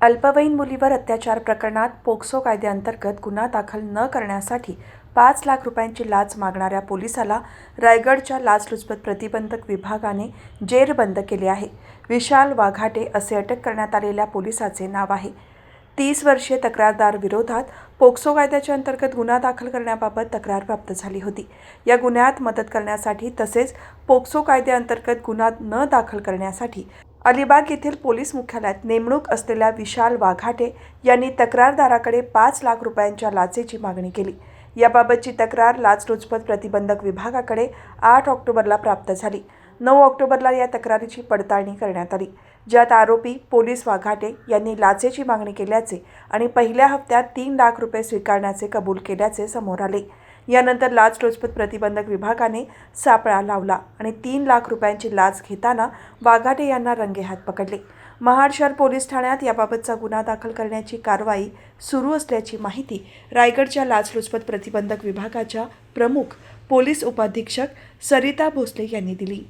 अल्पवयीन मुलीवर अत्याचार प्रकरणात पोक्सो कायद्याअंतर्गत गुन्हा दाखल न करण्यासाठी पाच लाख रुपयांची लाच मागणाऱ्या पोलिसाला रायगडच्या लाचलुचपत प्रतिबंधक विभागाने जेरबंद केले आहे. विशाल वाघाटे असे अटक करण्यात आलेल्या पोलिसाचे नाव आहे. तीस वर्षीय तक्रारदार विरोधात पोक्सो कायद्याच्या अंतर्गत गुन्हा दाखल करण्याबाबत तक्रार प्राप्त झाली होती. या गुन्ह्यात मदत करण्यासाठी तसेच पोक्सो कायद्याअंतर्गत गुन्हा न दाखल करण्यासाठी अलिबाग येथील पोलीस मुख्यालयात नेमणूक असलेल्या विशाल वाघाटे यांनी तक्रारदाराकडे पाच लाख रुपयांच्या लाचेची मागणी केली. याबाबतची तक्रार लाचलुचपत प्रतिबंधक विभागाकडे आठ ऑक्टोबरला प्राप्त झाली. नऊ ऑक्टोबरला या तक्रारीची पडताळणी करण्यात आली. ज्यात आरोपी पोलीस वाघाटे यांनी लाचेची मागणी केल्याचे आणि पहिल्या हप्त्यात तीन लाख रुपये स्वीकारण्याचे कबूल केल्याचे समोर आले. यानंतर लाचलुचपत प्रतिबंधक विभागाने सापळा लावला आणि तीन लाख रुपयांची लाच घेताना वाघाटे यांना रंगेहात पकडले. महाड शहर पोलीस ठाण्यात याबाबतचा गुन्हा दाखल करण्याची कारवाई सुरू असल्याची माहिती रायगडच्या लाचलुचपत प्रतिबंधक विभागाच्या प्रमुख पोलीस उपाधीक्षक सरिता भोसले यांनी दिली.